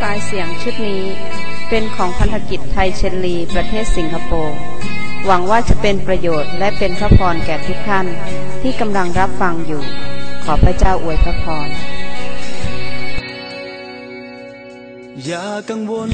สายเสียงชุดนี้เป็นของพันธกิจไทยเชนลี ประเทศสิงคโปร์หวังว่าจะเป็นประโยชน์และเป็นพระพรแก่ทุกท่านที่กำลังรับฟังอยู่ ขอพระเจ้าอวยพระพรอย่ากังวล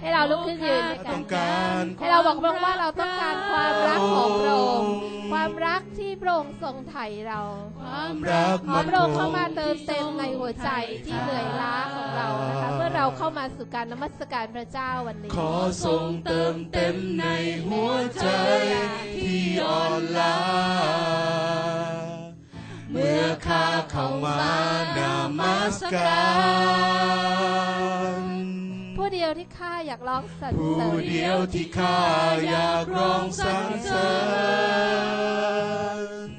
ให้เราลุกขึ้นยืนด้วยกัต้นองการให้เราบอกพระองค์ว่าเราต้องการความรักของพระองค์ความรักที่พระองค์ทรงไถ่เราความรักขอพระองค์เข้ามาเติมเต็มในหัวใจที่เหนื่อยล้าของเรานะคะเมื่อเราเข้ามาสู่การนมัสการพระเจ้าวันนี้ขอทรงเติมเต็มในหัวใจที่อ่อนล้าเมื่อข้าเข้ามานามัสการผู้เดียวที่ข้าอยากร้องสรรผู้เสริญเดียวที่ข้าอยากร้องสรรเสริญ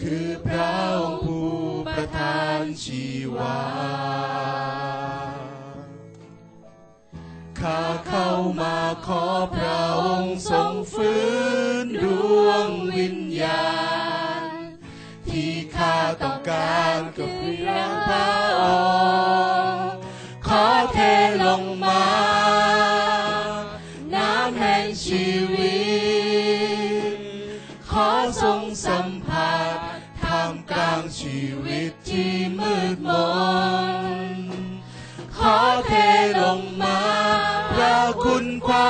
คือพระองค์ผู้ประทานชีวาข้าเข้ามาขอพระองค์ทรงฟื้นดวงวิญญาณ ที่ข้าต้องการก็เพียงพระองค์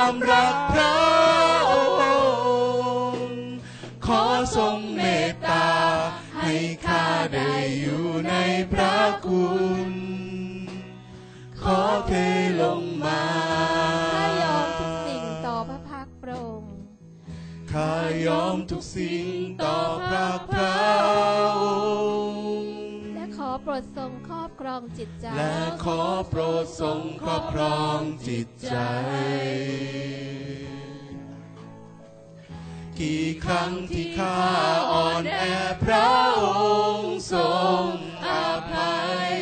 ความรักพระองค์ ขอทรงเมตตา ให้ข้าได้อยู่ในพระคุณ ขอเทลงมาข้ายอมทุกสิ่งต่อพระพักตร์พระองค์ข้ายอมทุกสิ่งต่อพระพระองค์และขอโปรดทรง ครองจิตใจ และขอโปรดทรงครอบครองจิตใจ กี่ครั้งที่ข้าอ่อนแอพระองค์ทรงอภัย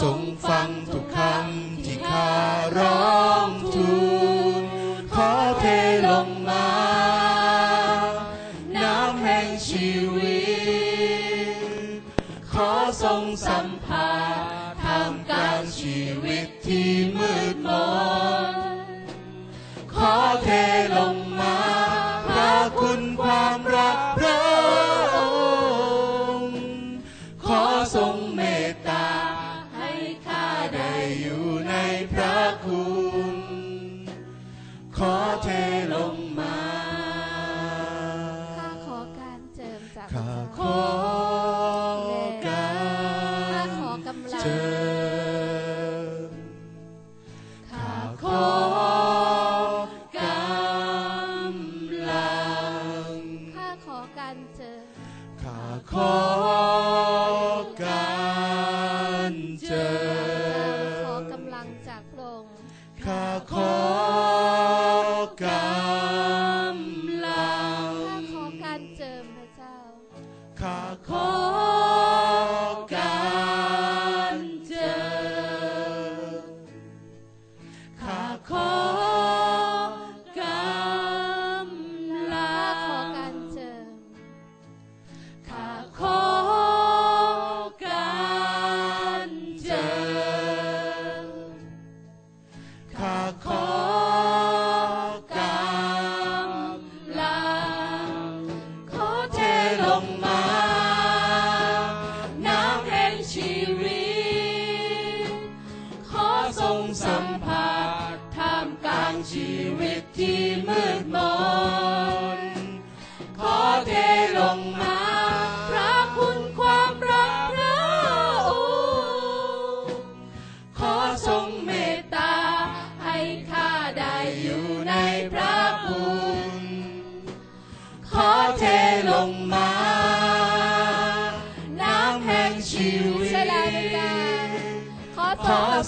ทรงฟังทุกคำที่ข้าร้อง ข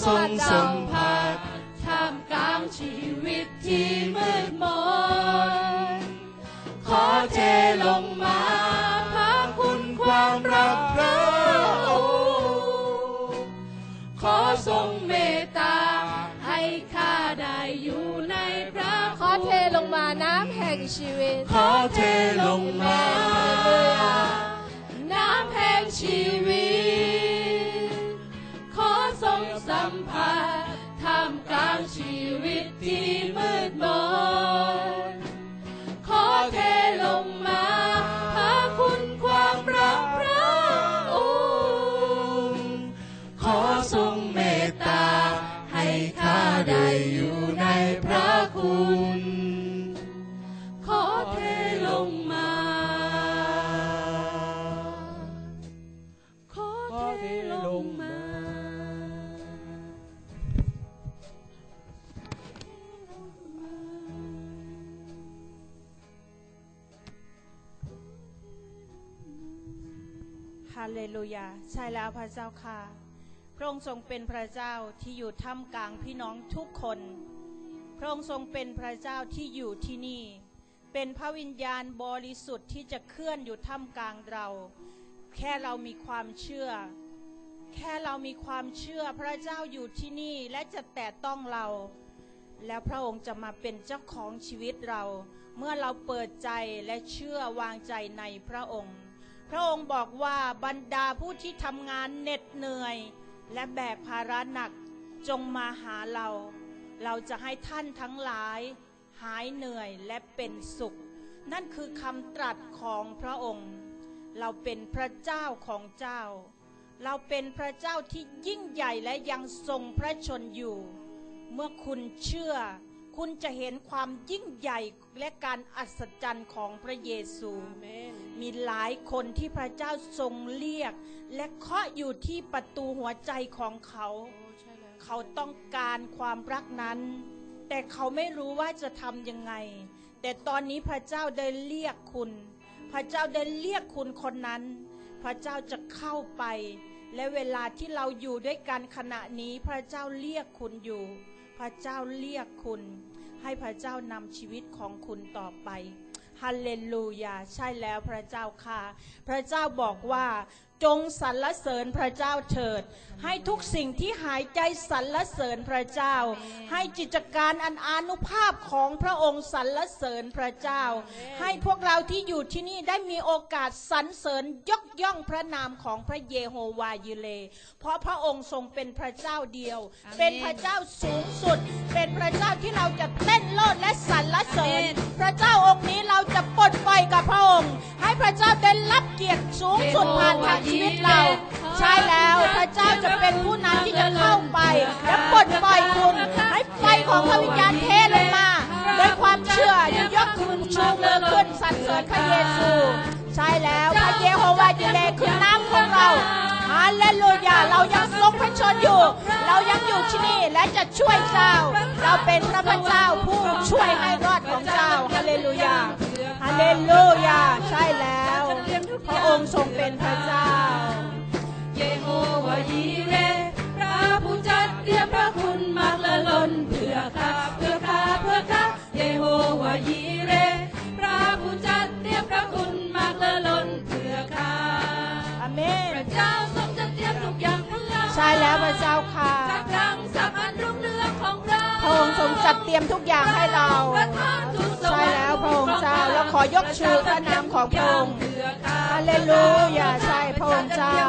ทรงสัสัมผัสผัสท่ามกลางชีวิตที่มืดมนขอเทลงมาพระคุณความรักพระองค์ขอทรงเมตตาให้ข้าได้อยู่ในพระขอเทลงมาน้ำแห่งชีวิต ขอเทลงมา พระเจ้าค่ะ พระองค์ทรงเป็นพระเจ้าที่อยู่ท่ามกลางพี่น้องทุกคน พระองค์ทรงเป็นพระเจ้าที่อยู่ที่นี่ เป็นพระวิญญาณบริสุทธิ์ที่จะเคลื่อนอยู่ท่ามกลางเรา แค่เรามีความเชื่อ แค่เรามีความเชื่อพระเจ้าอยู่ที่นี่และจะแตะต้องเรา แล้วพระองค์จะมาเป็นเจ้าของชีวิตเรา เมื่อเราเปิดใจและเชื่อวางใจในพระองค์ พระองค์บอกว่าบรรดาผู้ที่ทำงานเหน็ดเหนื่อย และแบกภาระหนักจงมาหาเรา เราจะให้ท่านทั้งหลาย หายเหนื่อยและเป็นสุข นั่นคือคำตรัสของพระองค์ เราเป็นพระเจ้าของเจ้า เราเป็นพระเจ้าที่ยิ่งใหญ่และยังทรงพระชนอยู่ เมื่อคุณเชื่อ คุณจะเห็นความยิ่งใหญ่และการอัศจรรย์ของพระเยซู มีหลายคนที่พระเจ้าทรงเรียก และเคาะอยู่ที่ประตูหัวใจของเขา เขาต้องการความรักนั้น แต่เขาไม่รู้ว่าจะทำยังไง แต่ตอนนี้พระเจ้าได้เรียกคุณ พระเจ้าได้เรียกคุณคนนั้น พระเจ้าจะเข้าไป และเวลาที่เราอยู่ด้วยกันขณะนี้พระเจ้าเรียกคุณอยู่ พระเจ้าเรียกคุณ ให้พระเจ้านำชีวิตของคุณต่อไป ฮาเลลูยา ใช่แล้วพระเจ้าค่ะ พระเจ้าบอกว่า จงสรรเสริญพระเจ้าเถิด ให้ทุกสิ่งที่หายใจสรรเสริญพระเจ้า ให้จิตการอันอานุภาพของพระองค์สรรเสริญพระเจ้า ให้พวกเราที่อยู่ที่นี่ได้มีโอกาสสรรเสริญยกย่องพระนามของพระเยโฮวายิเล เพราะพระองค์ทรงเป็นพระเจ้าเดียว เป็นพระเจ้าสูงสุด เป็นพระเจ้าที่เราจะเต้นโลดและสรรเสริญ พระเจ้าองค์นี้เราจะปลดปล่อยกับพระองค์ ให้พระเจ้าได้รับเกียรติสูงสุดผ่านทางชีวิตเรา ใช่แล้วพระเจ้าจะเป็นผู้นำที่จะเข้าไปและปลดปล่อยคุณให้ไฟของพระวิญญาณเทลงมาด้วยความเชื่อยกคุณชูมือขึ้นสรรเสริญพระเยซู ใช่แล้วพระเยโฮวาจิเลคือน้ำของเราฮาเลลูยาเรายังทรงพระชนอยู่ เรายังอยู่ที่นี่และจะช่วยเจ้า เราเป็นพระเจ้าผู้ช่วยให้รอดของเจ้าฮาเลลูยาฮาเลลูยาใช่แล้ว พระองค์ทรงเป็นพระเจ้า เยโฮวายีเรพระผู้จัดเตรียมพระคุณมากละล้นเพื่อข้าเพื่อข้าเพื่อข้าเยโฮวายีเรพระผู้จัดเตรียมพระคุณมากละล้นเพื่อข้าอาเมพนระเจ้าทรงจัดเตรียม ทุกอย่างเพื่อเราใช่แล้วพระเจ้าค่ะจากครั้งสามอันรุ่งเรืองของเราพระองค์ทรงจัดเตรียมทุกอย่างให้เราประทานทุกสใช่วรรค์แล้วพระองค์เจ้าเราขอยกชูพระนามของพระองค์เพื่อข้าฮาเลลูยาใช่พระองค์เจ้า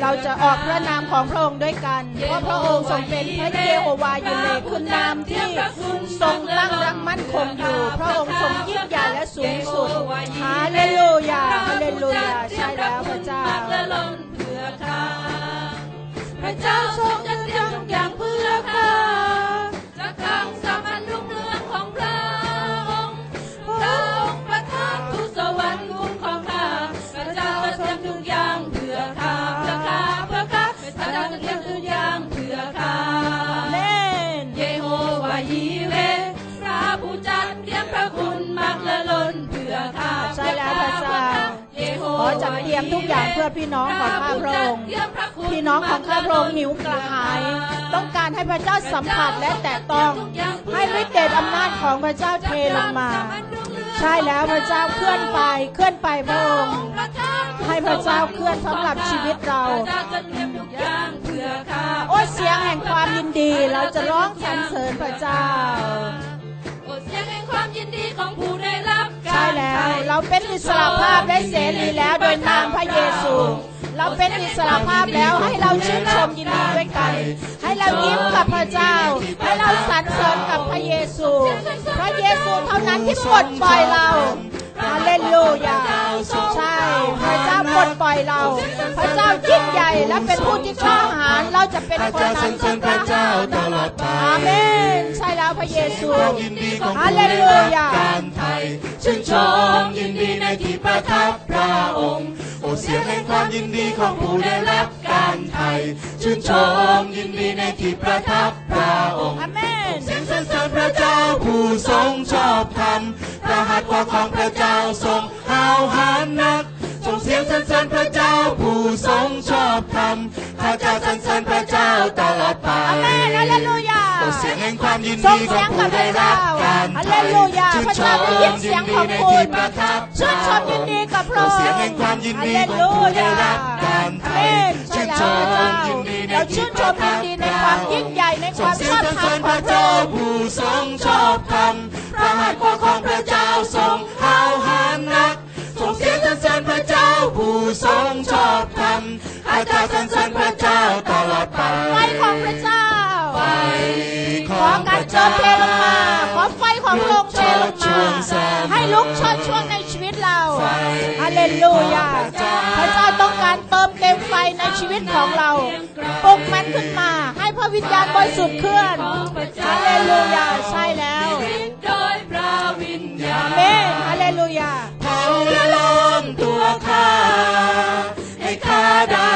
เราจะออกพระนามของพระองค์ด้วยกัน เพราะพระองค์ทรงเป็นพระเยโฮวาอยู่ในคือนามที่ทรงตั้งรักมั่นคงอยู่ พระองค์ทรงยิ่งใหญ่และสูงสุดฮาเลลูยาฮาเลลูยาใช่แล้วพระเจ้าพระเจ้าทรงจัดเตรียมทุกอย่างเพื่อข้า จัดเตรียมทุกอย่างเพื่อพี่น้องของข้าพระองค์ พี่น้องของข้าพระองค์หิวกระหาย ต้องการให้พระเจ้าสัมผัสและแตะต้อง ให้ฤทธิ์เดชอำนาจของพระเจ้าเทลงมา ใช่แล้วพระเจ้าเคลื่อนไปเคลื่อนไปพระองค์ ให้พระเจ้าเคลื่อนสำหรับชีวิตเราโอ้เสียงแห่งความยินดีเราจะร้องสรรเสริญพระเจ้าโอ้เสียงแห่งความยินดีของผู้ได้รับการใช่ แล้ว เราเป็นอิสระภาพและเสรีแล้วโดยนามพระเยซู เราเป็นอิสระภาพแล้วให้เราชื่นชมยินดีด้วยกัน ให้เรายิ้มกับพระเจ้า ให้เราสรรเสริญกับพระเยซู พระเยซูเท่านั้นที่ปลดปล่อยเราฮา เลลูยาใช่พระเจ้าปลดปล่อยเรา พระเจ้ายิ่งใหญ่และเป็นผู้ที่กล้าหาญเราจะเป็นข้าคนจะนั้สรนรเสริญพระเจ้าตลอดไปอาเมนใช่แล้วพระเยซูความยินดีของฮาผู้เลได้ลูรับยาการไทยชื่นชมยินดีในที่ประทับพระองค์โอเสียงแห่งความยินดีของผู้ได้รับการไทยชื่นชมยินดีในที่ประทับพระองค์อาเมนเสียงสรรเสริญพระเจ้าผู้ทรงชอบธรรม พระหัตถ์ขวาของพระเจ้าทรงห้าวหาญนักส่งเสียงสียงสรรเสริญพระเจ้าผู้ทรงชอบธรรม ข้าจะสรรเสริญพระเจ้าตลอดไปอาเมนฮาเลลูยาโอ้เสียงแห่งความยินทรดีงขอเสียงงกัผู้บพได้ระรัเจ้าบการฮาไถ่เลลูยาชื่นพระชเจ้ามได้ยินยิเสียนงดีของในคุที่ณประทับชื่นชมยินดีกับพระโอ้องค์เสียงแห่งความยินดีของผู้ได้รับการไถ่ใช่ชื่นแล้วชพระเจ้ามยินดีในเราที่ชื่นปชระมยิทันบดีในความยิ่งใหญ่ในคส่วางมเสีชยงอบสรรธรเสรริมญขพองระพระเจ้าองค์ผู้ทรงชอบธรรมพระหัตถ์ของพระเจ้าทรงห้าวหาญนักส่งเสียงสรรเสริญพระเจ้าผู้ทรงชอบธรรม ข้าจะสรรเสริญพระเจ้าตลอดไปไฟของพระเจ้าไฟขขอองพการระเจิเจ้ามเทลงมาขอไฟของพระองค์เทลงมาให้ลุกโชดช่วงในชีวิตเราฮาเลลูยาพระเจ้าต้องการเติมเต็มไฟในชีวิตของเราปลุกมันขึ้นมา ให้พระวิญญาณบริสุทธิ์เคลื่อนฮาเลลูยาใช่แล้วโดยพระวิญญาอาณเมนฮาเลลูยาเผาและล้อมตัวข้าให้ข้าได้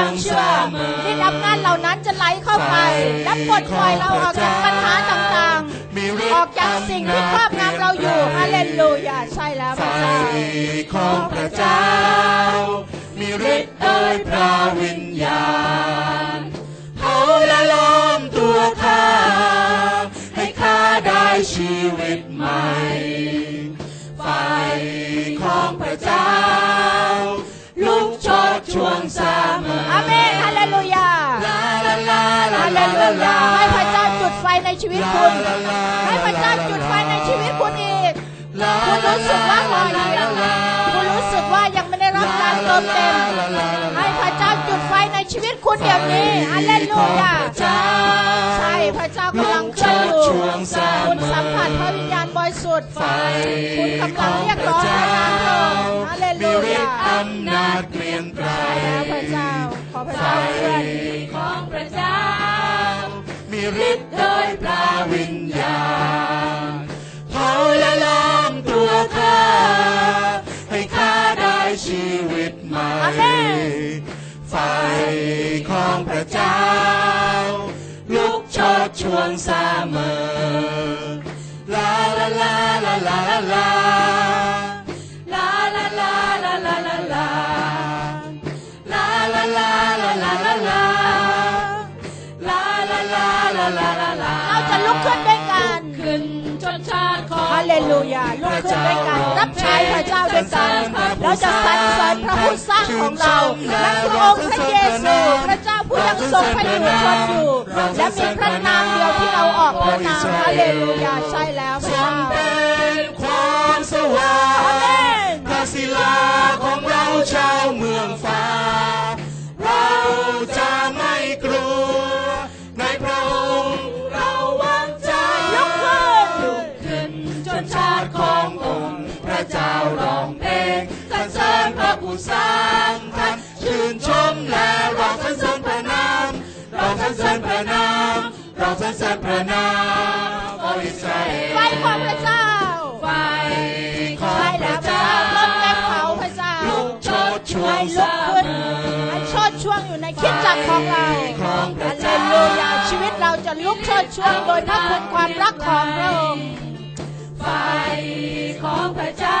คววางมเสเชื่อมอที่อำนาจเหล่านั้นจะไหลเข้าไปและปลดปล่อยเราออกจากปัญหาต่างมีๆฤทออกธิ์จากสิ่งที่ครอบงำเราอยู่ฮาเลลูยาใช่แล้วไฟพระเจ้าของพระเจ้า มีฤทธิ์โดยพระวิญญาณเผาและล้อมตัวข้าให้ข้าได้ชีวิตใหม่ไฟของพระเจ้าลุกโชดช่วงเสมออาเมนฮาเลลูยาลาลาลาลาฮาเลลาลูลายาให้พระเจ้าจุดไฟในชีวิตคุณ ให้พระเจ้าจุดไฟในชีวิตคุณอีก คุณรู้สึกว่าห่อเหี่ยวคุณรู้สึกว่ายังไม่ได้รับการเติมเต็ม ให้พระเจ้าจุดไฟในชีวิตคุณเดี๋ยวนี้ฮาเลลูยาใช่พระเจ้ากำลังเคลื่อนอยู่คุณสัมผัสพระวิญญาณบริสุทธิ์คุณกำลังเรียกร้องพระนามพระองค์ฮาเลมีลูฤทยา พระเจ้าเพื่อนของพระเจ้า มีฤทธิ์โดยพระวิญญาณเผาและล้อมตัวข้าให้ข้าได้ชีวิตใหม่ไฟของพระเจ้า ลุกชดช่วงเสมอลาลาลาลาลาลา เลลูยาลุกขึ้นด้วยกันรับใช้พระเจ้าด้วยกันเราจะสรรเสริญพระผู้สร้างของเราและพระองค์พระเยซูพระเจ้าผู้ยังทรงพระอยู่ทนอยู่และมีพระนามเดียวที่เราออกพระนามฮาเลลูยาใช่แล้ว รเสริญพระนามร้องสรรเสริญพระนามโออิสราเอลไฟของพระเจ้า ไฟของใช่พแล้ระวพระเจ้าเจ้าต้นเต็มเขาพระเจ้าลุกโชดช่วให้งลุกขึ้นให้โชดช่วงอยู่ในคริดจักรของเราของพฮาระเลเจ้าลูยาชีวิตเราจะลุกโชดช่วงโดยพระคุณความรักของพระองค์ไฟของพระเจ้า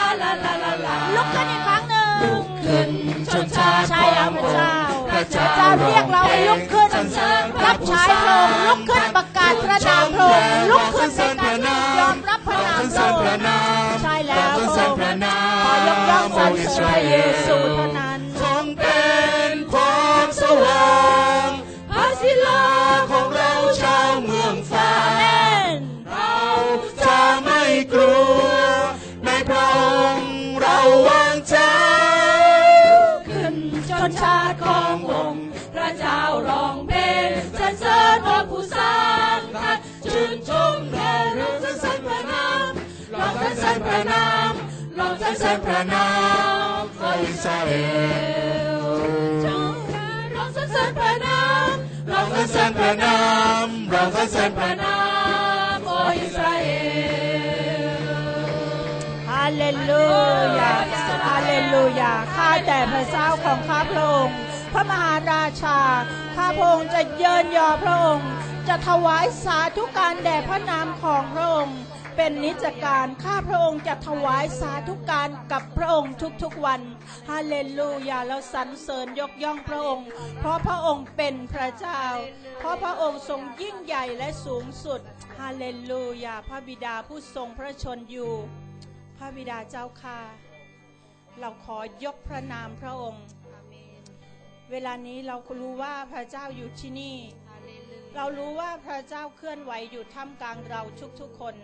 เจ้าเรียกเราให้ลุกขึ้นรับใช้พระองค์ลุกขึ้นประกาศพระนามพระองค์ลุกขึ้นประกาศยอมรับพระนามพระองค์ใช่แล้วพระองค์ขอยกย่องสรรเสริญพระเยซูพระนาม ระนามเราสรรเสริญพระนามโออิสราเอลเราสรรเสริญพระนามเราสรรเสริญพระนามเราสรรเสริญพระนามโออิสราเอลฮาเลลูยาฮาเลลูยาข้าแต่พระเจ้าของข้าพระองค์พระมหาราชา ข้าพระองค์จะเยินยอพระองค์ จะถวายสาธุการแด่พระนามของพระองค์ เป็นนิจการข้าพระองค์จะถวายสาธุการกับพระองค์ทุกๆวันฮาเลลูยาแล้วสรรเสริญยกย่องพระองค์ เพราะพระองค์เป็นพระเจ้า เพราะพระองค์ทรงยิ่งใหญ่และสูงสุดฮาเลลูยาพระบิดาผู้ทรงพระชนอยู่ พระบิดาเจ้าค่ะเราขอยกพระนามพระองค์เวลานี้เรารู้ว่าพระเจ้าอยู่ที่นี่ เรารู้ว่าพระเจ้าเคลื่อนไหวอยู่ท่ามกลางเราทุกๆคน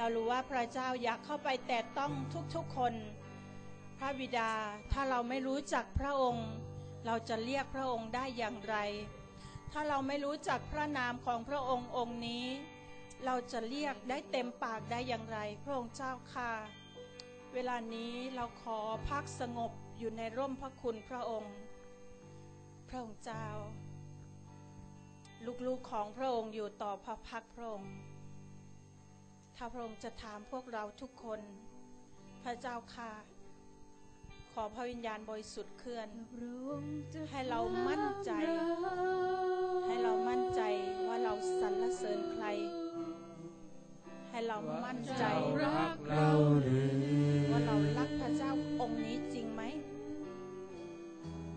เรารู้ว่าพระเจ้าอยากเข้าไปแตะต้องทุกๆคน พระบิดาถ้าเราไม่รู้จักพระองค์ เราจะเรียกพระองค์ได้อย่างไร ถ้าเราไม่รู้จักพระนามของพระองค์องค์นี้ เราจะเรียกได้เต็มปากได้อย่างไร พระองค์เจ้าค่ะเวลานี้เราขอพักสงบอยู่ในร่มพระคุณพระองค์ พระองค์เจ้า ลูกๆของพระองค์อยู่ต่อพระพักพระองค์ ถ้าพระองค์จะถามพวกเราทุกคน พระเจ้าค่ะ ขอพระวิญญาณบริสุทธิ์เคลื่อน ให้เรามั่นใจ ให้เรามั่นใจว่าเราสรรเสริญใคร ให้เรามั่นใจรักเราหรือว่าเรารักพระเจ้าองค์นี้จริงไหม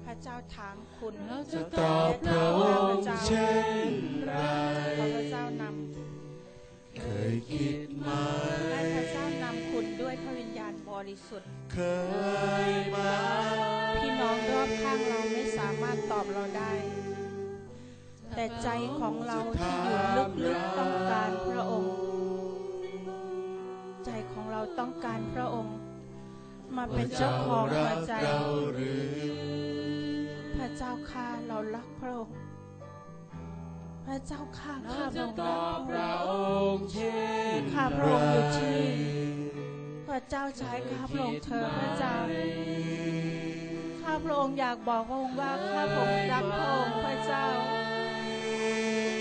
พระเจ้าถามคุณเราจะตอบพระองค์เช่นไรขอพระเจ้านเค ยคิดไหมำให้พระเจ้านำคุณด้วยพระวิญญาณบริสุทธิ์ เคยไหมพี่น้องรอบข้างเราไม่สามารถตอบเราได้ แต่ใจของเราที่อยู่ลึกๆต้องการพระองค์ ใจของเราต้องการพระองค์ มาเป็นเจ้าของหัวใจเราหรือพระเจ้าข้าเรารักพระองค์พ ระเจ้าข้าเราข้าพจะระองค์ตรัอกบพพระระอองงค์ค์เช่นข้าพระองค์อยู่ที่นี่พระเจ้าใช้ข้าพระองค์เธอพระเจ้าข้าพระองค์อยากบอกพระองค์ว่าข้าพระองค์รักพระองค์พระเจ้า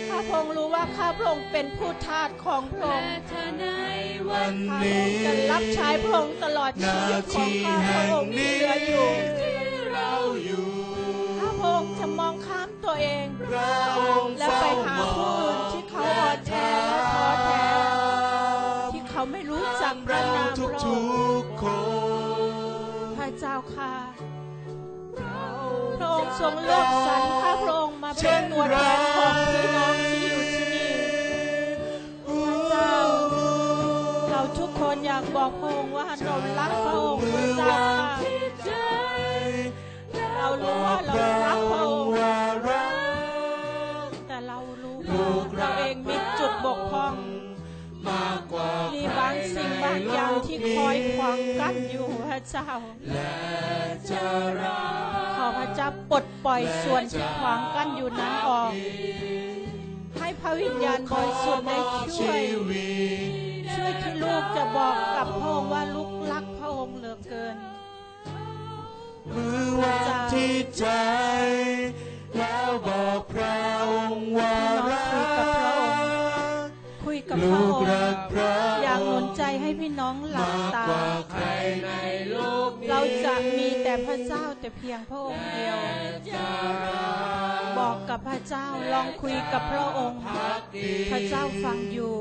ข้าพระองค์รู้ว่าข้าพระองค์เป็นผู้ทาสของพระองค์เธอในวัวันนข้าพระอนี้งค์จะรับใช้พระองค์ตลอดชีนาวิตของทีข้าพแห่ระงองค์ที่นี้เหลืออยู่เราอยู่ข้าพระองค์จะมองข้ามตัว เองพระองค์และไปหาผู้อื่นที่เขาอ่อนแอและท้อแท้ที่เขาไม่รู้จักพระเรานามทุพกระทุองค์กๆคนพระเจ้าค่ะพระองค์ทรงเลือกสรรข้าพระองค์มาเป็นตัวแทนของพี่น้องที่อยู่ที่นี่พระเจ้าเราทุกคนอยากบอกพระองค์ว่าเรารักพระองค์พระเจ้าค่ะเรารู้ว่าเรารักพระองค์ อย่างที่คอยขวางกั้นอยู่พระเจ้าขอพระเจ้าปลดปล่อยส่วนที่ขวางกั้นอยู่นั้นออก ให้พระวิญญาณบริสุทธิ์ได้ช่วย ช่วยที่ลูกจะบอกกับพระองค์ว่าลูกรักพระองค์เหลือเกินมือวางที่ใจ ใจให้พี่น้องหลับมากตากว่าใครในโลกนี้เราจะมีแต่พระเจ้าแต่เพียงพระองค์เดียว บอกกับพระเจ้าลองคุยกับพระองค์ พระเจ้าฟังอยู่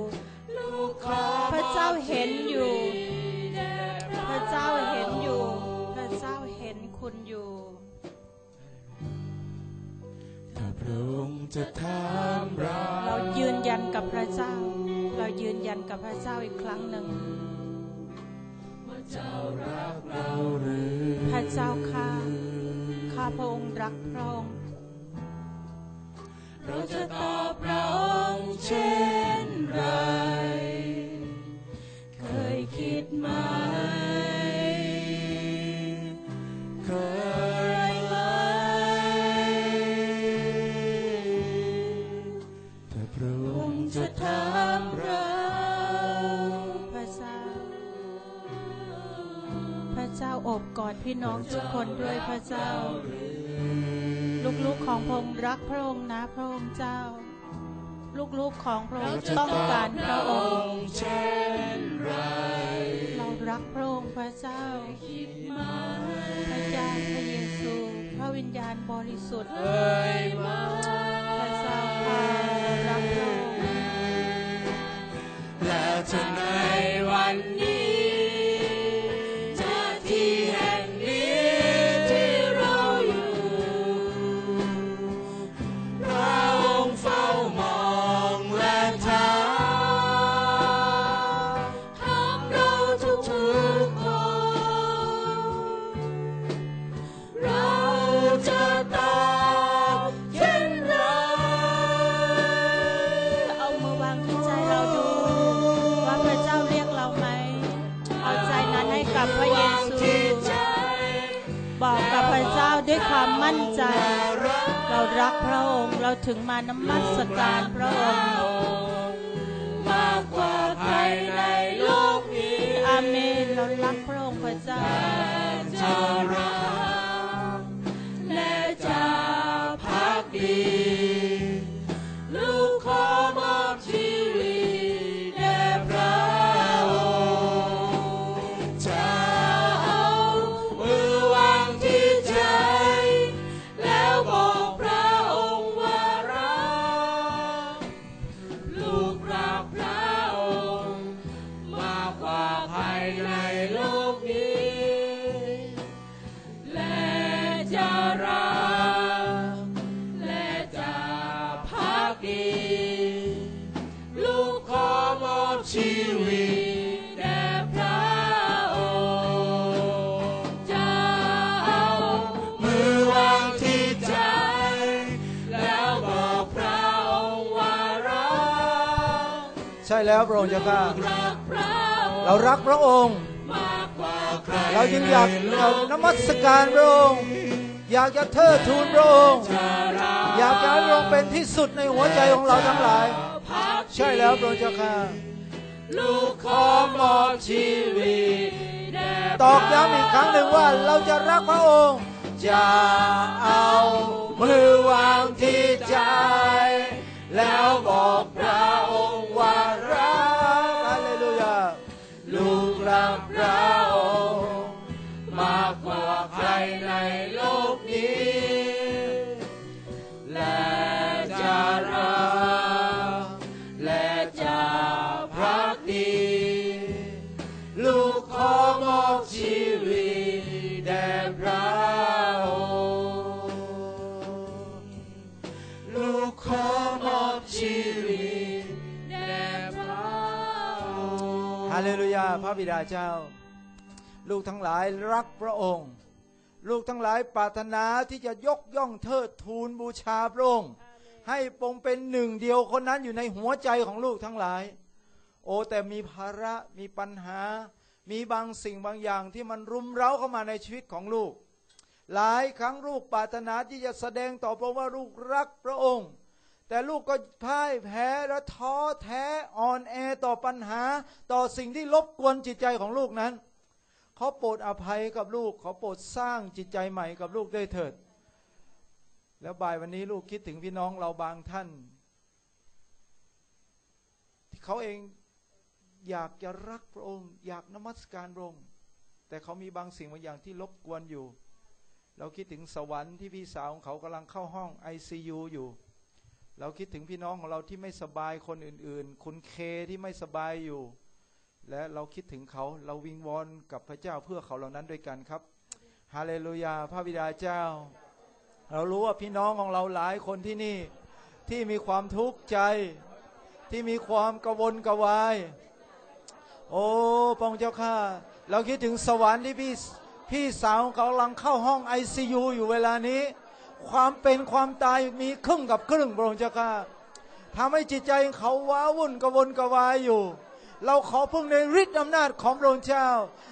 พระเจ้าเห็นอยู่ พระเจ้าเห็นอยู่ พระเจ้าเห็นคุณอยู่ พระองค์จะถามเราเรายืนยันกับพระเจ้า เรายืนยันกับพระเจ้าอีกครั้งหนึ่งเจ้ารักเราหรือพระเจ้าข้าข้าพระองค์รักพระองค์เราจะตอบพระองค์เช่นไร เคยคิดไหม ระองค์จะถามเราพระเจ้าอบกอดพี่น้องทุกคนด้วยพระเจ้า ลูกๆของพระองค์รักพระองค์นะพระองค์เจ้า ลูกๆของพระองค์ต้องการพระองค์เช่นไรเรารักพระองค์พระเจ้าพระเจ้าพระเยซูพระวิญญาณบริสุทธิ์พระเจ้าค่ะรารักพระองค์ แล มั่นใจ เรารักพระองค์ เราถึงมานมัสการพระองค์มากกว่าใครในโลกนี้อาเมนเรารักพระองค์พระเจ้าจะรักและจะพักดี แล้วพระองค์เจ้าข้ารักพระองค์เรารักพระองค์มากกว่าใครเราจึงอยากเรานมัสการพระองค์อยากจะเทิดทูนพระองค์จะรักอยากจะให้พระองค์เป็นที่สุดในหัวใจของเราทั้งหลายพักใช่แล้วพระองค์เจ้าข้าลูกขอมอบชีวิตแด่ตอกย้ำอีกครั้งหนึ่งว่าเราจะรักพระองค์จะ พระบิดาเจ้า ลูกทั้งหลายรักพระองค์ ลูกทั้งหลายปรารถนาที่จะยกย่องเทิดทูนบูชาพระองค์ ให้ปงเป็นหนึ่งเดียวคนนั้นอยู่ในหัวใจของลูกทั้งหลาย โอ้แต่มีภาระมีปัญหา มีบางสิ่งบางอย่างที่มันรุมเร้าเข้ามาในชีวิตของลูก หลายครั้งลูกปรารถนาที่จะแสดงต่อพระองค์ว่าลูกรักพระองค์ แต่ลูกก็พ่ายแพ้และท้อแท้อ่อนแอต่อปัญหา ต่อสิ่งที่รบกวนจิตใจของลูกนั้นเขาโปรดอภัยกับลูกเขาโปรดสร้างจิตใจใหม่กับลูกด้วยเถิด แล้วบ่ายวันนี้ลูกคิดถึงพี่น้องเราบางท่านที่เขาเองอยากจะรักพระองค์ อยากนมัสการพระองค์แต่เขามีบางสิ่งบางอย่างที่รบกวนอยู่ เราคิดถึงสวรรค์ที่พี่สาวของเขากำลังเข้าห้อง ICU อยู่ เราคิดถึงพี่น้องของเราที่ไม่สบายคนอื่น ๆ คุณเคที่ไม่สบายอยู่ และเราคิดถึงเขาเราวิงวอนกับพระเจ้าเพื่อเขาเหล่านั้นด้วยกันครับฮาเลลูยาพระบิดาเจ้า เรารู้ว่าพี่น้องของเราหลายคนที่นี่ที่มีความทุกข์ใจ ที่มีความกระวนกระวาย โอ้พระองเจ้าข้าเราคิดถึงสวรรค์ที่พี่พี่สาวเขากำลังเข้าห้องไอซียูอยู่เวลานี้ ความเป็นความตายมีครึ่งกับครึ่งพระองค์เจ้าข้าทำให้จิตใจเขาว้าวุ่นกระวนกระวายอยู่ เราขอพึ่งในฤทธิ์อำนาจของพระองค์เจ้า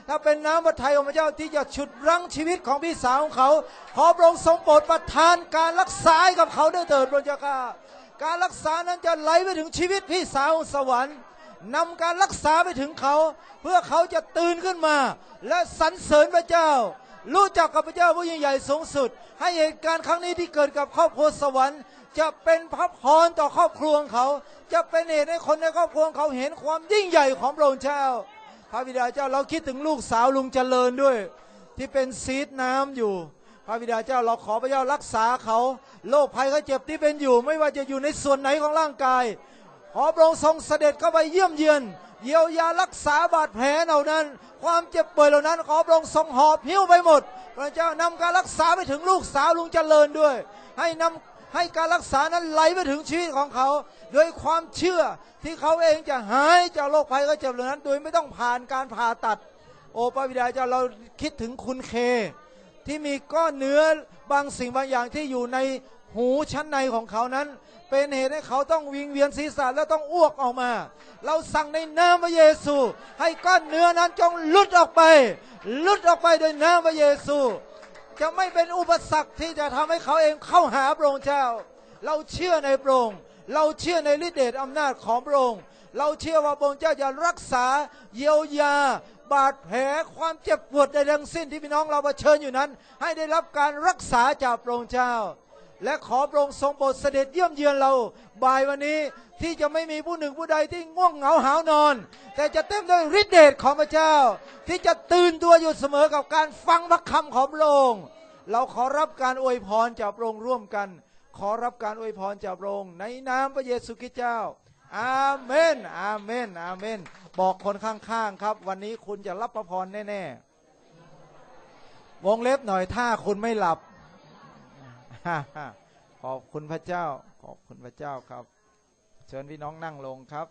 ถ้าเป็นน้ำพระทัยของพระเจ้าที่จะฉุดรั้งชีวิตของพี่สาวของเขา ขอพระองค์ทรงโปรดประทานการรักษาให้กับเขาด้วยเถิดพระเจ้าข้าการรักษานั้นจะไหลไปถึงชีวิตพี่สาวของสวรรค์นำการรักษาไปถึงเขา เพื่อเขาจะตื่นขึ้นมา และสรรเสริญพระเจ้า รู้จักกับพระเจ้าผู้ยิ่งใหญ่สูงสุด ให้เหตุการณ์ครั้งนี้ที่เกิดกับครอบครัวสวรรค์ จะเป็นพระพรต่อครอบครัวของเขา จะเป็นเหตุให้คนในครอบครัวเขาเห็นความยิ่งใหญ่ของพระองค์เจ้า พระบิดาเจ้าเราคิดถึงลูกสาวลุงเจริญด้วย ที่เป็นซีดน้ำอยู่ พระบิดาเจ้าเราขอพระเจ้ารักษาเขาโรคภัยไข้เจ็บที่เป็นอยู่ ไม่ว่าจะอยู่ในส่วนไหนของร่างกายขอพระองค์ทรงเสด็จเข้าไปเยี่ยมเยือน เยียวยารักษาบาดแผลเหล่านั้น ความเจ็บป่วยเหล่านั้นขอพระองค์ทรงหอบหิ้วไปหมด พระเจ้านำการรักษาไปถึงลูกสาวลุงเจริญด้วย ให้นำให้การรักษานั้นไหลไปถึงชีวิตของเขาด้วยความเชื่อที่เขาเองจะหายจากโรคภัยไข้เจ็บเหล่านั้น โดยไม่ต้องผ่านการผ่าตัด โอ้พระบิดาเจ้าเราคิดถึงคุณเค ที่มีก้อนเนื้อบางสิ่งบางอย่างที่อยู่ในหูชั้นในของเขานั้น เป็นเหตุให้เขาต้องวิงเวียนศีรษะและต้องอ้วกออกมา เราสั่งในนามพระเยซู ให้ก้อนเนื้อนั้นจงหลุดออกไปหลุดออกไปโดยนามพระเยซู จะไม่เป็นอุปสรรคที่จะทำให้เขาเองเข้าหาพระองค์เจ้า เราเชื่อในพระองค์เราเชื่อในฤทธิเดชอำนาจของพระองค์เราเชื่อว่าพระองค์เจ้าจะรักษาเยียวยา บาดแผลความเจ็บปวดใดทั้งสิ้นที่พี่น้องเราเผชิญอยู่นั้น ให้ได้รับการรักษาจากพระองค์เจ้า และขอพระองค์ทรงโปรดเสด็จเยี่ยมเยือนเรา บ่ายวันนี้ที่จะไม่มีผู้หนึ่งผู้ใดที่ง่วงเหงาหาวนอน แต่จะเต็มด้วยฤทธิเดชของพระเจ้า ที่จะตื่นตัวอยู่เสมอกับการฟังพระคำของพระองค์เราขอรับการอวยพรจากพระองค์ร่วมกัน ขอรับการอวยพรจากพระองค์ในนามพระเยซูคริสต์เจ้า อาเมน อาเมน อาเมน บอกคนข้างๆครับ วันนี้คุณจะรับพระพรแน่ๆวงเล็บหน่อยถ้าคุณไม่หลับ ขอบคุณพระเจ้า ขอบคุณพระเจ้าครับ เชิญพี่น้องนั่งลงครับ